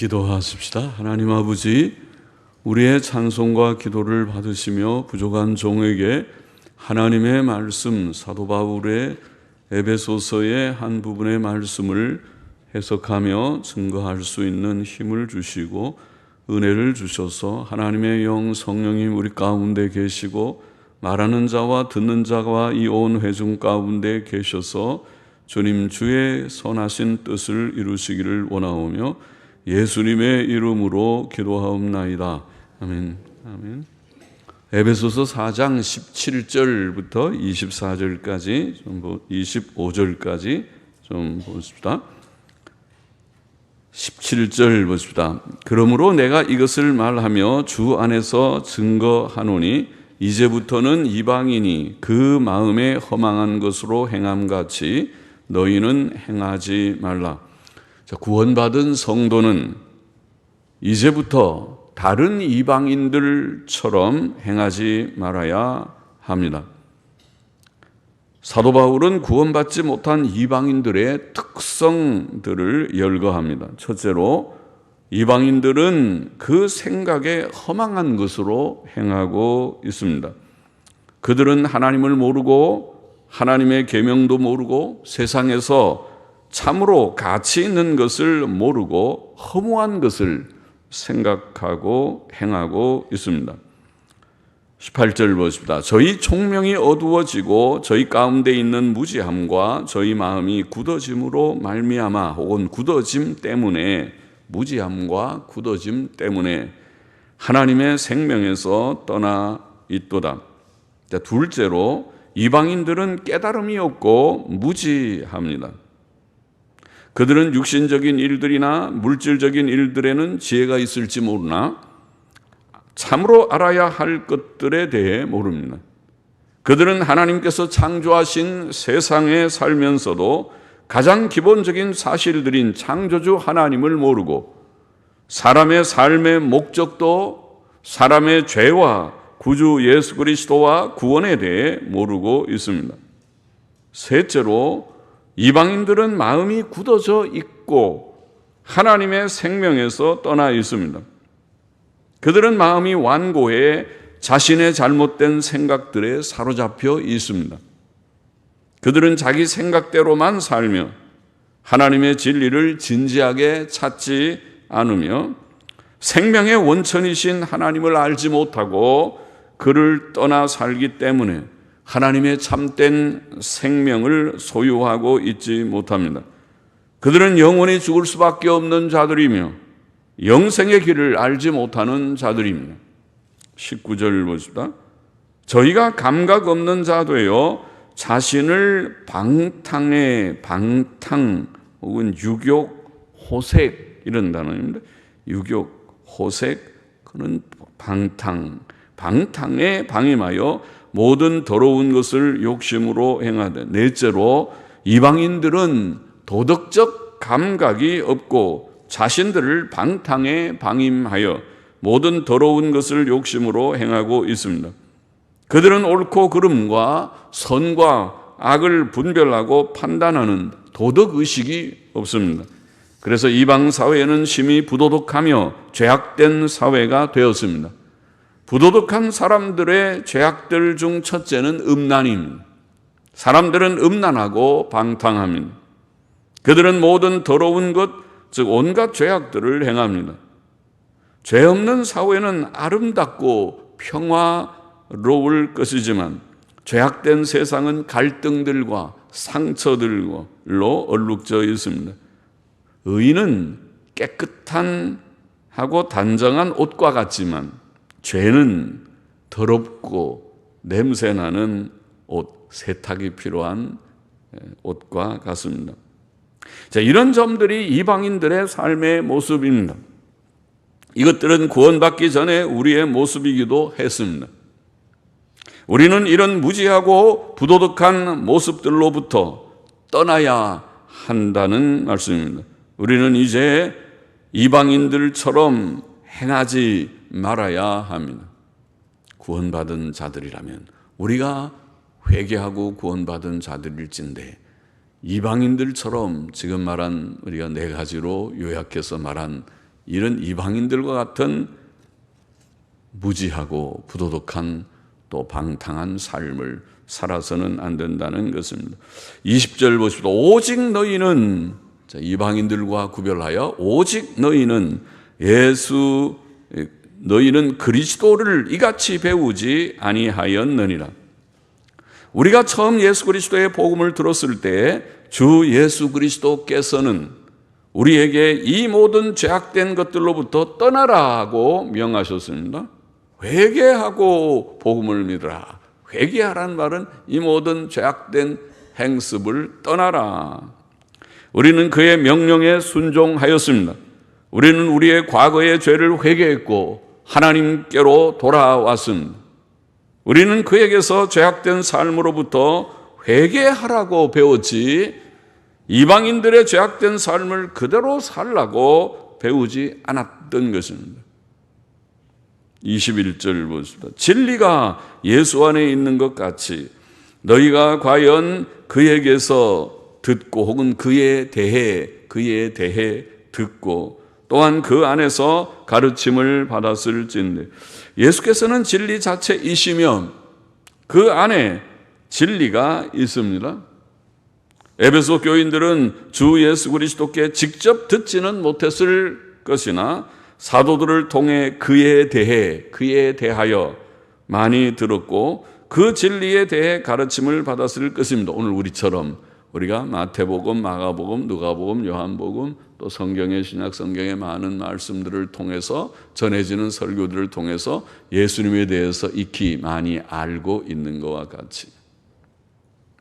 기도하십시다. 하나님 아버지, 우리의 찬송과 기도를 받으시며 부족한 종에게 하나님의 말씀, 사도 바울의 에베소서의 한 부분의 말씀을 해석하며 증거할 수 있는 힘을 주시고 은혜를 주셔서 하나님의 영 성령님 우리 가운데 계시고 말하는 자와 듣는 자와 이 온 회중 가운데 계셔서 주님 주의 선하신 뜻을 이루시기를 원하오며 예수님의 이름으로 기도하옵나이다. 아멘. 아멘. 에베소서 4장 17절부터 24절까지 좀 25절까지 좀 보십시다. 17절 보십시다. 그러므로 내가 이것을 말하며 주 안에서 증거하노니 이제부터는 이방인이 그 마음에 허망한 것으로 행함같이 너희는 행하지 말라. 자, 구원받은 성도는 이제부터 다른 이방인들처럼 행하지 말아야 합니다. 사도 바울은 구원받지 못한 이방인들의 특성들을 열거합니다. 첫째로 이방인들은 그 생각에 허망한 것으로 행하고 있습니다. 그들은 하나님을 모르고 하나님의 계명도 모르고 세상에서 참으로 가치 있는 것을 모르고 허무한 것을 생각하고 행하고 있습니다. 18절 보십니다. 저희 총명이 어두워지고 저희 가운데 있는 무지함과 저희 마음이 굳어짐으로 말미암아 혹은 굳어짐 때문에 무지함과 굳어짐 때문에 하나님의 생명에서 떠나 있도다. 둘째로 이방인들은 깨달음이 없고 무지합니다. 그들은 육신적인 일들이나 물질적인 일들에는 지혜가 있을지 모르나 참으로 알아야 할 것들에 대해 모릅니다. 그들은 하나님께서 창조하신 세상에 살면서도 가장 기본적인 사실들인 창조주 하나님을 모르고 사람의 삶의 목적도 사람의 죄와 구주 예수 그리스도와 구원에 대해 모르고 있습니다. 셋째로 이방인들은 마음이 굳어져 있고 하나님의 생명에서 떠나 있습니다. 그들은 마음이 완고해 자신의 잘못된 생각들에 사로잡혀 있습니다. 그들은 자기 생각대로만 살며 하나님의 진리를 진지하게 찾지 않으며 생명의 원천이신 하나님을 알지 못하고 그를 떠나 살기 때문에 하나님의 참된 생명을 소유하고 있지 못합니다. 그들은 영원히 죽을 수밖에 없는 자들이며 영생의 길을 알지 못하는 자들입니다. 19절 보십니다. 저희가 감각 없는 자도요, 자신을 방탕에 방탕 혹은 유욕, 호색 이런 단어입니다. 유욕, 호색, 그는 방탕, 방탕에 방임하여 모든 더러운 것을 욕심으로 행하되 넷째로 이방인들은 도덕적 감각이 없고 자신들을 방탕에 방임하여 모든 더러운 것을 욕심으로 행하고 있습니다. 그들은 옳고 그름과 선과 악을 분별하고 판단하는 도덕 의식이 없습니다. 그래서 이방 사회는 심히 부도덕하며 죄악된 사회가 되었습니다. 부도덕한 사람들의 죄악들 중 첫째는 음란입니다. 사람들은 음란하고 방탕합니다. 그들은 모든 더러운 것, 즉 온갖 죄악들을 행합니다. 죄 없는 사회는 아름답고 평화로울 것이지만 죄악된 세상은 갈등들과 상처들로 얼룩져 있습니다. 의인은 깨끗한 하고 단정한 옷과 같지만 죄는 더럽고 냄새나는 옷, 세탁이 필요한 옷과 같습니다. 자, 이런 점들이 이방인들의 삶의 모습입니다. 이것들은 구원받기 전에 우리의 모습이기도 했습니다. 우리는 이런 무지하고 부도덕한 모습들로부터 떠나야 한다는 말씀입니다. 우리는 이제 이방인들처럼 행하지 말아야 합니다. 구원받은 자들이라면 우리가 회개하고 구원받은 자들일진데 이방인들처럼 지금 말한 우리가 네 가지로 요약해서 말한 이런 이방인들과 같은 무지하고 부도덕한 또 방탕한 삶을 살아서는 안 된다는 것입니다. 20절 보십시오. 오직 너희는 자, 이방인들과 구별하여 오직 너희는 예수 너희는 그리스도를 이같이 배우지 아니하였느니라. 우리가 처음 예수 그리스도의 복음을 들었을 때 주 예수 그리스도께서는 우리에게 이 모든 죄악된 것들로부터 떠나라고 명하셨습니다. 회개하고 복음을 믿으라. 회개하라는 말은 이 모든 죄악된 행습을 떠나라. 우리는 그의 명령에 순종하였습니다. 우리는 우리의 과거의 죄를 회개했고 하나님께로 돌아왔습니다. 우리는 그에게서 죄악된 삶으로부터 회개하라고 배웠지 이방인들의 죄악된 삶을 그대로 살라고 배우지 않았던 것입니다. 21절 보십니다. 진리가 예수 안에 있는 것 같이 너희가 과연 그에게서 듣고 혹은 그에 대해 그에 대해 듣고 또한 그 안에서 가르침을 받았을진데 예수께서는 진리 자체이시며 그 안에 진리가 있습니다. 에베소 교인들은 주 예수 그리스도께 직접 듣지는 못했을 것이나 사도들을 통해 그에 대해 그에 대하여 많이 들었고 그 진리에 대해 가르침을 받았을 것입니다. 오늘 우리처럼 우리가 마태복음, 마가복음, 누가복음, 요한복음 또 성경의 신약 성경의 많은 말씀들을 통해서 전해지는 설교들을 통해서 예수님에 대해서 익히 많이 알고 있는 것과 같이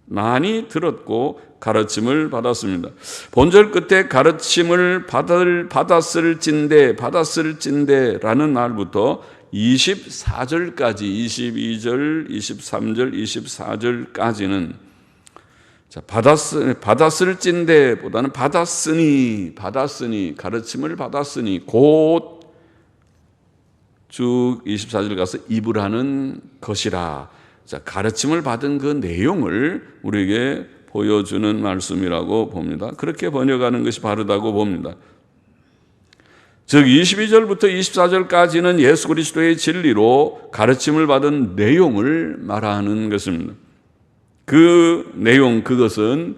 많이 들었고 가르침을 받았습니다. 본절 끝에 가르침을 받을, 받았을진데, 받았을진데라는 말부터 24절까지, 22절, 23절, 24절까지는 자, 받았, 받았을진데 보다는 받았으니, 받았으니, 가르침을 받았으니, 곧 쭉 24절 가서 입을 하는 것이라. 자, 가르침을 받은 그 내용을 우리에게 보여주는 말씀이라고 봅니다. 그렇게 번역하는 것이 바르다고 봅니다. 즉 22절부터 24절까지는 예수 그리스도의 진리로 가르침을 받은 내용을 말하는 것입니다. 그 내용 그것은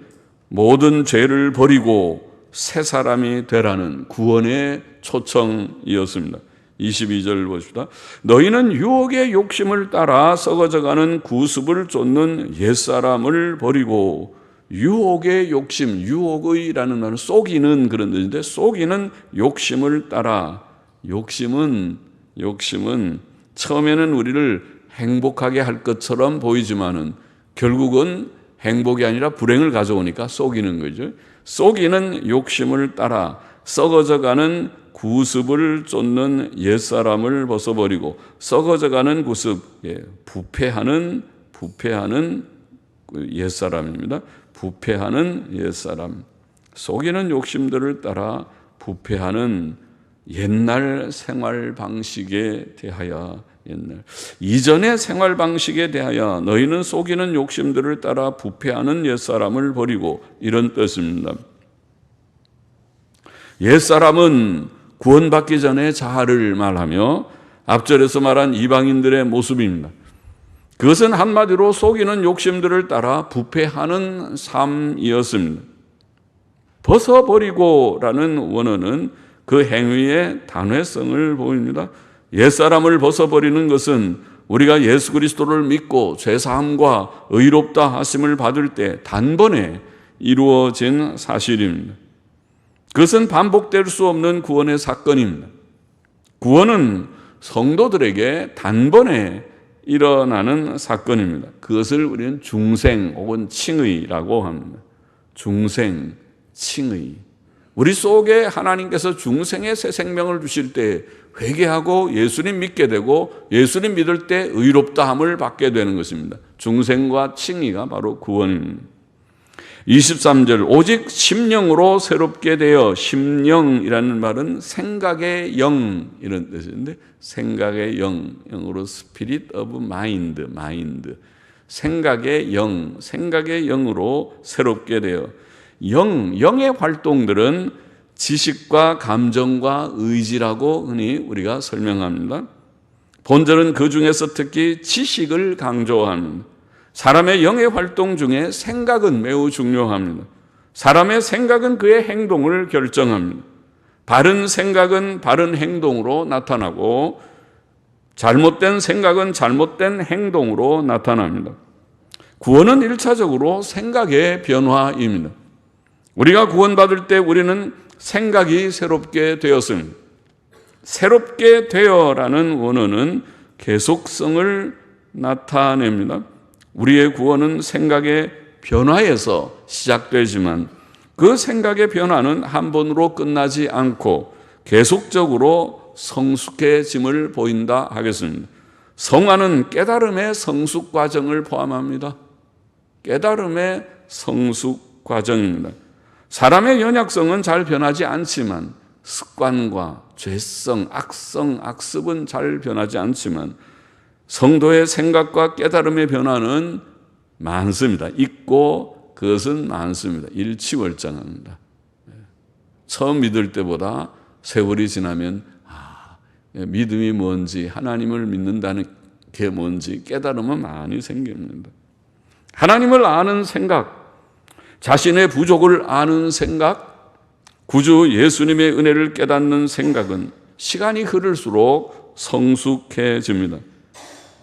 모든 죄를 버리고 새 사람이 되라는 구원의 초청이었습니다. 22절 보십시다. 너희는 유혹의 욕심을 따라 썩어져가는 구습을 쫓는 옛사람을 버리고 유혹의 욕심, 유혹의라는 말은 속이는 그런 뜻인데 속이는 욕심을 따라 욕심은 욕심은 처음에는 우리를 행복하게 할 것처럼 보이지만은 결국은 행복이 아니라 불행을 가져오니까 속이는 거죠. 속이는 욕심을 따라 썩어져가는 구습을 쫓는 옛사람을 벗어버리고 썩어져가는 구습, 예, 부패하는 부패하는 그 옛사람입니다. 부패하는 옛사람, 속이는 욕심들을 따라 부패하는 옛날 생활 방식에 대하여 옛날 이전의 생활 방식에 대하여 너희는 속이는 욕심들을 따라 부패하는 옛사람을 버리고 이런 뜻입니다. 옛사람은 구원받기 전에 자아를 말하며 앞절에서 말한 이방인들의 모습입니다. 그것은 한마디로 속이는 욕심들을 따라 부패하는 삶이었습니다. 벗어버리고라는 원어는 그 행위의 단회성을 보입니다. 옛사람을 벗어버리는 것은 우리가 예수 그리스도를 믿고 죄사함과 의롭다 하심을 받을 때 단번에 이루어진 사실입니다. 그것은 반복될 수 없는 구원의 사건입니다. 구원은 성도들에게 단번에 일어나는 사건입니다. 그것을 우리는 중생 혹은 칭의라고 합니다. 중생, 칭의. 우리 속에 하나님께서 중생의 새 생명을 주실 때 회개하고 예수님 믿게 되고 예수님 믿을 때 의롭다함을 받게 되는 것입니다. 중생과 칭의가 바로 구원입니다. 23절 오직 심령으로 새롭게 되어 심령이라는 말은 생각의 영 이런 뜻인데 생각의 영 영어로 spirit of mind 마인드 생각의 영 생각의 영으로 새롭게 되어 영 영의 활동들은 지식과 감정과 의지라고 흔히 우리가 설명합니다. 본절은 그 중에서 특히 지식을 강조합니다. 사람의 영의 활동 중에 생각은 매우 중요합니다. 사람의 생각은 그의 행동을 결정합니다. 바른 생각은 바른 행동으로 나타나고 잘못된 생각은 잘못된 행동으로 나타납니다. 구원은 일차적으로 생각의 변화입니다. 우리가 구원받을 때 우리는 생각이 새롭게 되었습니다. 새롭게 되어라는 원어는 계속성을 나타냅니다. 우리의 구원은 생각의 변화에서 시작되지만 그 생각의 변화는 한 번으로 끝나지 않고 계속적으로 성숙해짐을 보인다 하겠습니다. 성화는 깨달음의 성숙 과정을 포함합니다. 깨달음의 성숙 과정입니다. 사람의 연약성은 잘 변하지 않지만 습관과 죄성, 악성, 악습은 잘 변하지 않지만 성도의 생각과 깨달음의 변화는 많습니다. 있고 그것은 많습니다. 일치월장합니다. 처음 믿을 때보다 세월이 지나면 아, 믿음이 뭔지 하나님을 믿는다는 게 뭔지 깨달음은 많이 생깁니다. 하나님을 아는 생각, 자신의 부족을 아는 생각, 구주 예수님의 은혜를 깨닫는 생각은 시간이 흐를수록 성숙해집니다.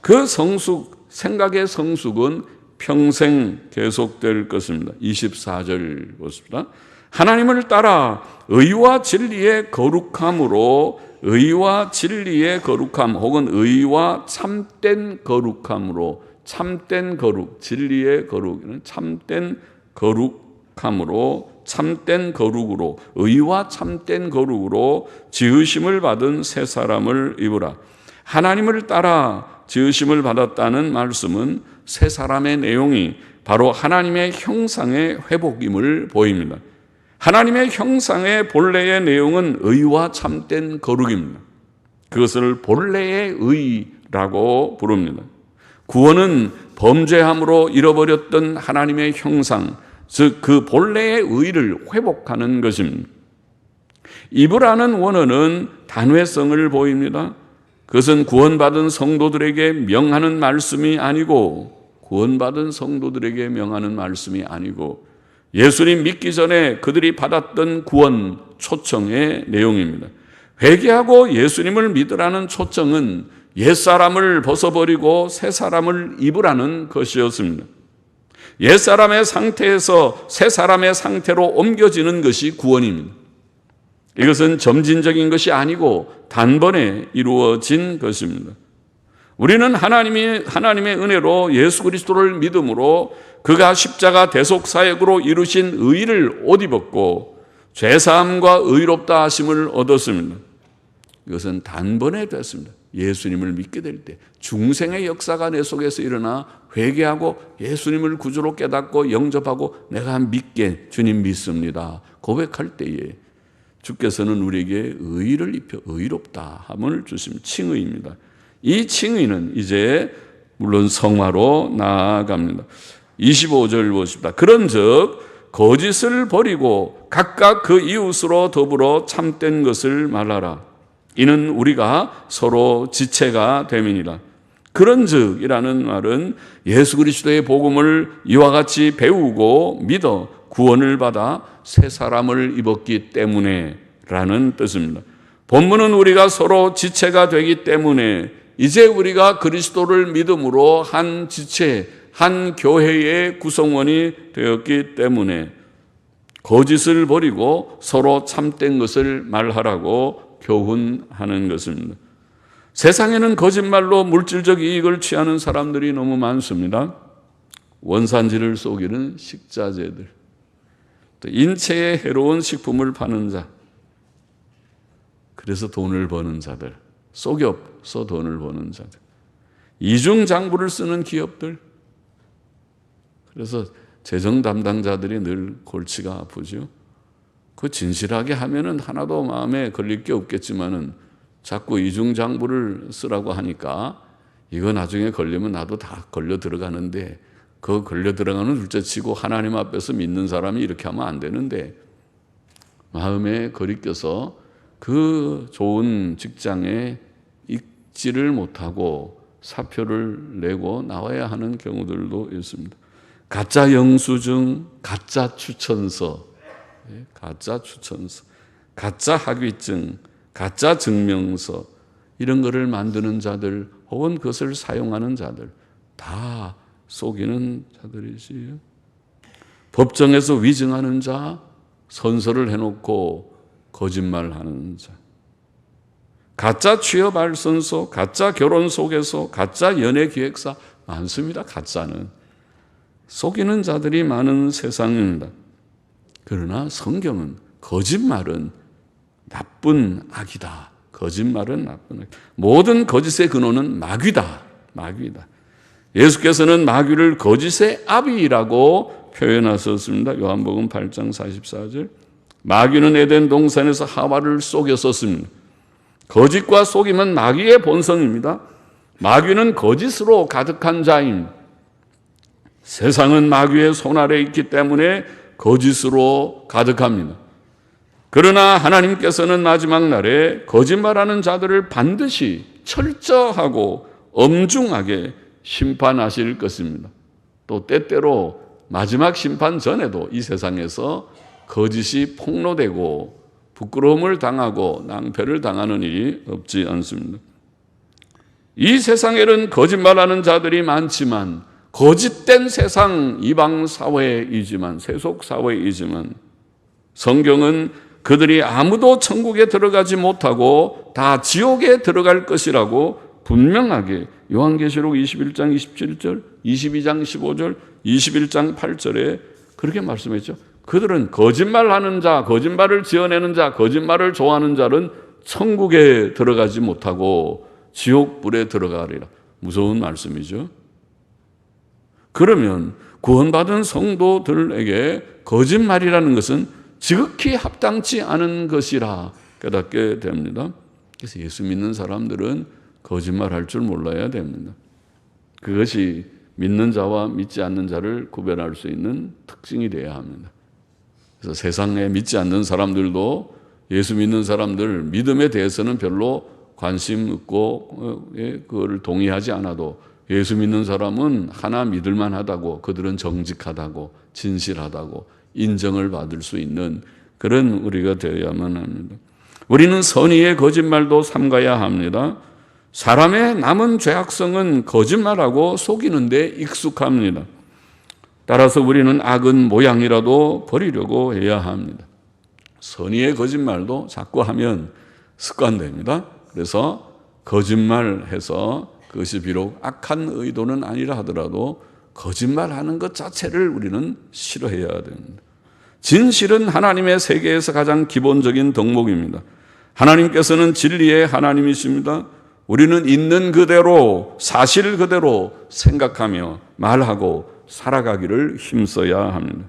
그 성숙, 생각의 성숙은 평생 계속될 것입니다. 24절 보십니다. 하나님을 따라 의와 진리의 거룩함으로 의와 진리의 거룩함 혹은 의와 참된 거룩함으로 참된 거룩, 진리의 거룩은 참된 거룩함으로 참된 거룩으로 의와 참된 거룩으로 지으심을 받은 새 사람을 입으라. 하나님을 따라 지으심을 받았다는 말씀은 새 사람의 내용이 바로 하나님의 형상의 회복임을 보입니다. 하나님의 형상의 본래의 내용은 의와 참된 거룩입니다. 그것을 본래의 의라고 부릅니다. 구원은 범죄함으로 잃어버렸던 하나님의 형상, 즉 그 본래의 의를 회복하는 것입니다. 이브라는 원어는 단회성을 보입니다. 그것은 구원받은 성도들에게 명하는 말씀이 아니고 구원받은 성도들에게 명하는 말씀이 아니고 예수님 믿기 전에 그들이 받았던 구원 초청의 내용입니다. 회개하고 예수님을 믿으라는 초청은 옛사람을 벗어버리고 새사람을 입으라는 것이었습니다. 옛사람의 상태에서 새사람의 상태로 옮겨지는 것이 구원입니다. 이것은 점진적인 것이 아니고 단번에 이루어진 것입니다. 우리는 하나님이, 하나님의 은혜로 예수 그리스도를 믿음으로 그가 십자가 대속 사역으로 이루신 의를 옷 입었고 죄 사함과 의롭다 하심을 얻었습니다. 이것은 단번에 됐습니다. 예수님을 믿게 될 때 중생의 역사가 내 속에서 일어나 회개하고 예수님을 구주로 깨닫고 영접하고 내가 믿게 주님 믿습니다. 고백할 때에 주께서는 우리에게 의를 입혀 의롭다 함을 주심 칭의입니다. 이 칭의는 이제 물론 성화로 나아갑니다. 25절 보십니다. 그런즉 거짓을 버리고 각각 그 이웃으로 더불어 참된 것을 말하라. 이는 우리가 서로 지체가 됨이니라. 그런즉이라는 말은 예수 그리스도의 복음을 이와 같이 배우고 믿어 구원을 받아 새 사람을 입었기 때문에라는 뜻입니다. 본문은 우리가 서로 지체가 되기 때문에 이제 우리가 그리스도를 믿음으로 한 지체, 한 교회의 구성원이 되었기 때문에 거짓을 버리고 서로 참된 것을 말하라고 교훈하는 것입니다. 세상에는 거짓말로 물질적 이익을 취하는 사람들이 너무 많습니다. 원산지를 속이는 식자재들, 또 인체에 해로운 식품을 파는 자, 그래서 돈을 버는 자들, 속여서 돈을 버는 자들, 이중 장부를 쓰는 기업들, 그래서 재정 담당자들이 늘 골치가 아프죠. 그 진실하게 하면은 하나도 마음에 걸릴 게 없겠지만은 자꾸 이중 장부를 쓰라고 하니까 이거 나중에 걸리면 나도 다 걸려 들어가는데 그 걸려 들어가는 둘째 치고 하나님 앞에서 믿는 사람이 이렇게 하면 안 되는데 마음에 거리 껴서 그 좋은 직장에 있지를 못하고 사표를 내고 나와야 하는 경우들도 있습니다. 가짜 영수증, 가짜 추천서, 예, 가짜 추천서, 가짜 학위증, 가짜 증명서 이런 거를 만드는 자들 혹은 그것을 사용하는 자들 다 속이는 자들이지. 법정에서 위증하는 자, 선서를 해놓고 거짓말하는 자. 가짜 취업 알선서, 가짜 결혼 속에서, 가짜 연애 기획사 많습니다. 가짜는 속이는 자들이 많은 세상입니다. 그러나 성경은 거짓말은 나쁜 악이다. 거짓말은 나쁜 악. 모든 거짓의 근원은 마귀다. 마귀다. 예수께서는 마귀를 거짓의 아비라고 표현하셨습니다. 요한복음 8장 44절. 마귀는 에덴 동산에서 하와를 속였었습니다. 거짓과 속임은 마귀의 본성입니다. 마귀는 거짓으로 가득한 자임. 세상은 마귀의 손 아래 있기 때문에 거짓으로 가득합니다. 그러나 하나님께서는 마지막 날에 거짓말하는 자들을 반드시 철저하고 엄중하게 심판하실 것입니다. 또 때때로 마지막 심판 전에도 이 세상에서 거짓이 폭로되고 부끄러움을 당하고 낭패를 당하는 일이 없지 않습니다. 이 세상에는 거짓말하는 자들이 많지만 거짓된 세상 이방 사회이지만 세속 사회이지만 성경은 그들이 아무도 천국에 들어가지 못하고 다 지옥에 들어갈 것이라고 분명하게 요한계시록 21장 27절, 22장 15절, 21장 8절에 그렇게 말씀했죠. 그들은 거짓말하는 자, 거짓말을 지어내는 자, 거짓말을 좋아하는 자는 천국에 들어가지 못하고 지옥 불에 들어가리라. 무서운 말씀이죠. 그러면 구원받은 성도들에게 거짓말이라는 것은 지극히 합당치 않은 것이라 깨닫게 됩니다. 그래서 예수 믿는 사람들은 거짓말 할 줄 몰라야 됩니다. 그것이 믿는 자와 믿지 않는 자를 구별할 수 있는 특징이 되어야 합니다. 그래서 세상에 믿지 않는 사람들도 예수 믿는 사람들 믿음에 대해서는 별로 관심 없고 예, 그거를 동의하지 않아도 예수 믿는 사람은 하나 믿을만 하다고 그들은 정직하다고 진실하다고 인정을 받을 수 있는 그런 우리가 되어야만 합니다. 우리는 선의의 거짓말도 삼가야 합니다. 사람의 남은 죄악성은 거짓말하고 속이는데 익숙합니다. 따라서 우리는 악은 모양이라도 버리려고 해야 합니다. 선의의 거짓말도 자꾸 하면 습관됩니다. 그래서 거짓말해서 그것이 비록 악한 의도는 아니라 하더라도 거짓말하는 것 자체를 우리는 싫어해야 됩니다. 진실은 하나님의 세계에서 가장 기본적인 덕목입니다. 하나님께서는 진리의 하나님이십니다. 우리는 있는 그대로 사실 그대로 생각하며 말하고 살아가기를 힘써야 합니다.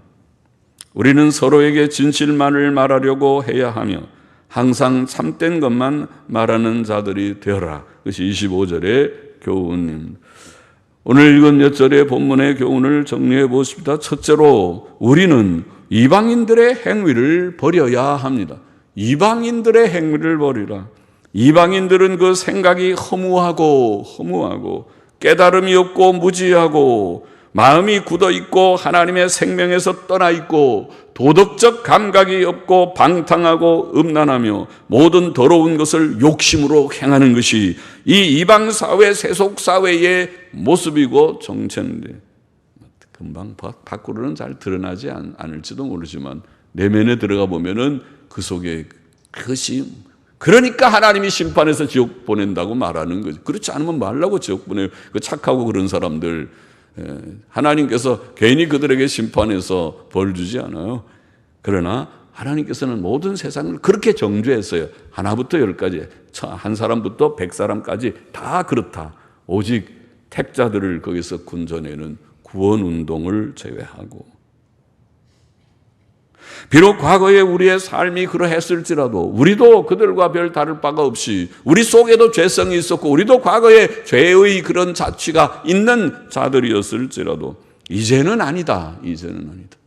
우리는 서로에게 진실만을 말하려고 해야 하며 항상 참된 것만 말하는 자들이 되어라. 그것이 25절의 교훈입니다. 오늘 읽은 몇 절의 본문의 교훈을 정리해 보십니다. 첫째로 우리는 이방인들의 행위를 버려야 합니다. 이방인들의 행위를 버리라. 이방인들은 그 생각이 허무하고 허무하고 깨달음이 없고 무지하고 마음이 굳어 있고 하나님의 생명에서 떠나 있고 도덕적 감각이 없고 방탕하고 음란하며 모든 더러운 것을 욕심으로 행하는 것이 이 이방 사회 세속 사회의 모습이고 정체인데 금방 밖으로는 잘 드러나지 않을지도 모르지만 내면에 들어가 보면은 그 속에 그것이 그러니까 하나님이 심판해서 지옥 보낸다고 말하는 거죠. 그렇지 않으면 말라고 지옥 보내요. 그 착하고 그런 사람들 하나님께서 괜히 그들에게 심판해서 벌 주지 않아요. 그러나 하나님께서는 모든 세상을 그렇게 정죄했어요. 하나부터 열까지, 한 사람부터 백 사람까지 다 그렇다. 오직 택자들을 거기서 군전에는 구원 운동을 제외하고. 비록 과거에 우리의 삶이 그러했을지라도 우리도 그들과 별 다를 바가 없이 우리 속에도 죄성이 있었고 우리도 과거에 죄의 그런 자취가 있는 자들이었을지라도 이제는 아니다. 이제는 아니다.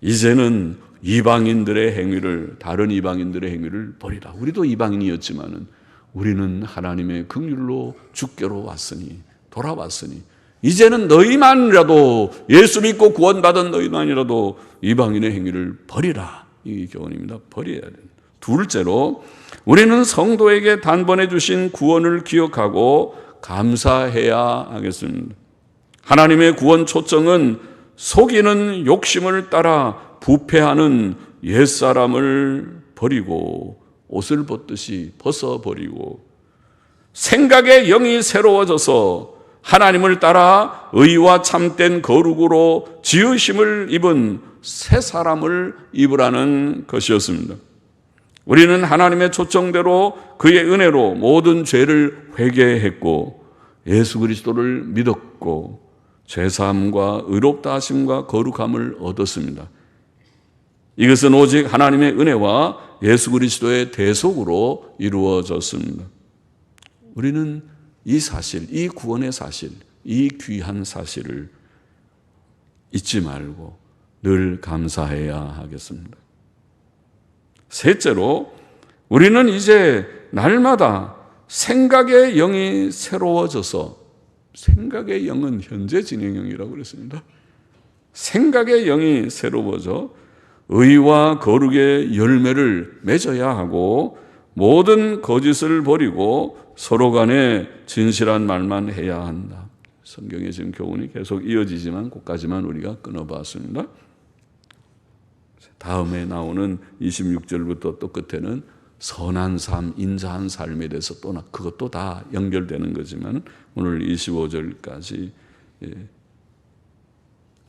이제는 이방인들의 행위를 다른 이방인들의 행위를 버리라. 우리도 이방인이었지만은 우리는 하나님의 긍휼로 주께로 왔으니 돌아왔으니 이제는 너희만이라도 예수 믿고 구원받은 너희만이라도 이방인의 행위를 버리라. 이 교훈입니다. 버려야 된다. 둘째로 우리는 성도에게 단번에 주신 구원을 기억하고 감사해야 하겠습니다. 하나님의 구원 초청은 속이는 욕심을 따라 부패하는 옛사람을 버리고 옷을 벗듯이 벗어버리고 생각의 영이 새로워져서 하나님을 따라 의와 참된 거룩으로 지으심을 입은 새 사람을 입으라는 것이었습니다. 우리는 하나님의 초청대로 그의 은혜로 모든 죄를 회개했고 예수 그리스도를 믿었고 죄사함과 의롭다 하심과 거룩함을 얻었습니다. 이것은 오직 하나님의 은혜와 예수 그리스도의 대속으로 이루어졌습니다. 우리는 이 사실, 이 구원의 사실, 이 귀한 사실을 잊지 말고 늘 감사해야 하겠습니다. 셋째로 우리는 이제 날마다 생각의 영이 새로워져서 생각의 영은 현재 진행형이라고 그랬습니다. 생각의 영이 새로워져 의와 거룩의 열매를 맺어야 하고 모든 거짓을 버리고 서로 간에 진실한 말만 해야 한다. 성경의 지금 교훈이 계속 이어지지만 그까지만 우리가 끊어봤습니다. 다음에 나오는 26절부터 또 끝에는 선한 삶, 인자한 삶에 대해서 또 그것도 다 연결되는 거지만 오늘 25절까지 예,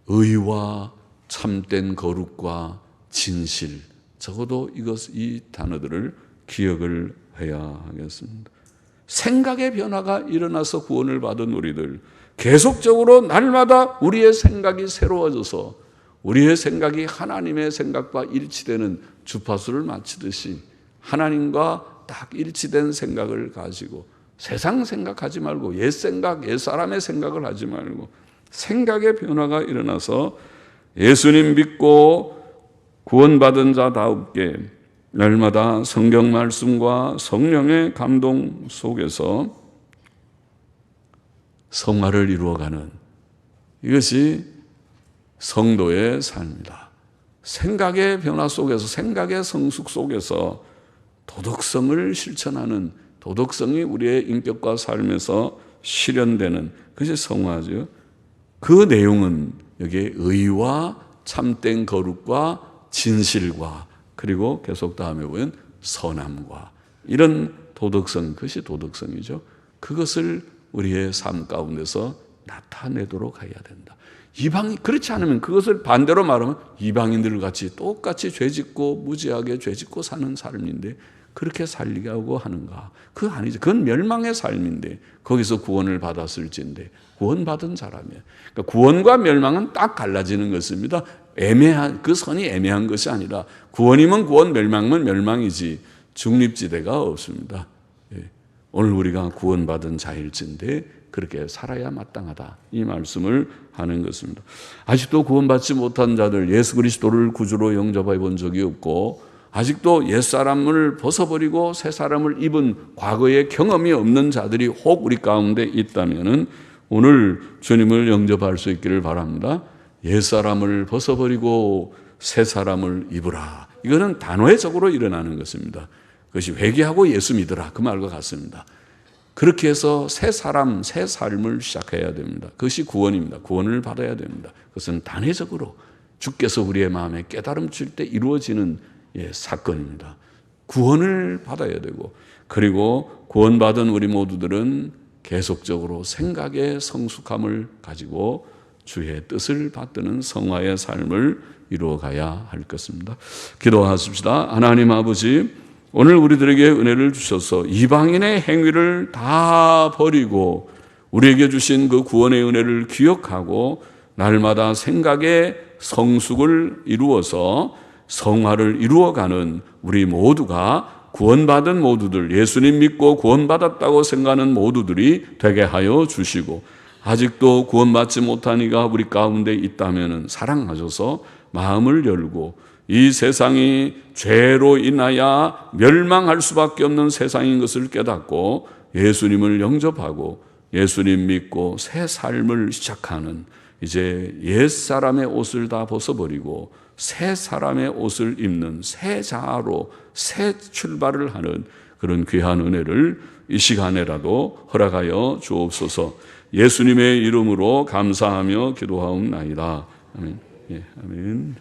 의와 참된 거룩과 진실 적어도 이것 이 단어들을 기억을 해야 하겠습니다. 생각의 변화가 일어나서 구원을 받은 우리들 계속적으로 날마다 우리의 생각이 새로워져서 우리의 생각이 하나님의 생각과 일치되는 주파수를 맞추듯이 하나님과 딱 일치된 생각을 가지고 세상 생각하지 말고 옛 생각, 옛 사람의 생각을 하지 말고 생각의 변화가 일어나서 예수님 믿고 구원받은 자다우게 날마다 성경 말씀과 성령의 감동 속에서 성화를 이루어가는 이것이 성도의 삶이다. 생각의 변화 속에서, 생각의 성숙 속에서 도덕성을 실천하는 도덕성이 우리의 인격과 삶에서 실현되는 그것이 성화죠. 그 내용은 여기에 의와 참된 거룩과 진실과 그리고 계속 다음에 보면 선함과 이런 도덕성, 그것이 도덕성이죠. 그것을 우리의 삶 가운데서 나타내도록 해야 된다. 이방 그렇지 않으면 그것을 반대로 말하면 이방인들 같이 똑같이 죄짓고 무지하게 죄짓고 사는 삶인데 그렇게 살리고 하는가? 그 아니죠. 그건 멸망의 삶인데 거기서 구원을 받았을진데 구원받은 사람이에요. 그러니까 구원과 멸망은 딱 갈라지는 것입니다. 애매한 그 선이 애매한 것이 아니라 구원이면 구원, 멸망이면 멸망이지 중립지대가 없습니다. 예. 오늘 우리가 구원받은 자일진데 그렇게 살아야 마땅하다. 이 말씀을 하는 것입니다. 아직도 구원받지 못한 자들 예수 그리스도를 구주로 영접해 본 적이 없고 아직도 옛 사람을 벗어버리고 새 사람을 입은 과거의 경험이 없는 자들이 혹 우리 가운데 있다면 오늘 주님을 영접할 수 있기를 바랍니다. 옛사람을 벗어버리고 새 사람을 입으라. 이거는 단회적으로 일어나는 것입니다. 그것이 회개하고 예수 믿으라. 그 말과 같습니다. 그렇게 해서 새 사람, 새 삶을 시작해야 됩니다. 그것이 구원입니다. 구원을 받아야 됩니다. 그것은 단회적으로 주께서 우리의 마음에 깨달음 줄 때 이루어지는 예, 사건입니다. 구원을 받아야 되고 그리고 구원받은 우리 모두들은 계속적으로 생각의 성숙함을 가지고 주의 뜻을 받드는 성화의 삶을 이루어가야 할 것입니다. 기도하십시다. 하나님 아버지, 오늘 우리들에게 은혜를 주셔서 이방인의 행위를 다 버리고 우리에게 주신 그 구원의 은혜를 기억하고 날마다 생각의 성숙을 이루어서 성화를 이루어가는 우리 모두가 구원받은 모두들, 예수님 믿고 구원받았다고 생각하는 모두들이 되게 하여 주시고, 아직도 구원받지 못한 이가 우리 가운데 있다면 사랑하셔서 마음을 열고 이 세상이 죄로 인하여 멸망할 수밖에 없는 세상인 것을 깨닫고 예수님을 영접하고 예수님 믿고 새 삶을 시작하는 이제 옛 사람의 옷을 다 벗어버리고 새 사람의 옷을 입는 새 자아로 새 출발을 하는 그런 귀한 은혜를 이 시간에라도 허락하여 주옵소서. 예수님의 이름으로 감사하며 기도하옵나이다. 아멘. 예, 아멘.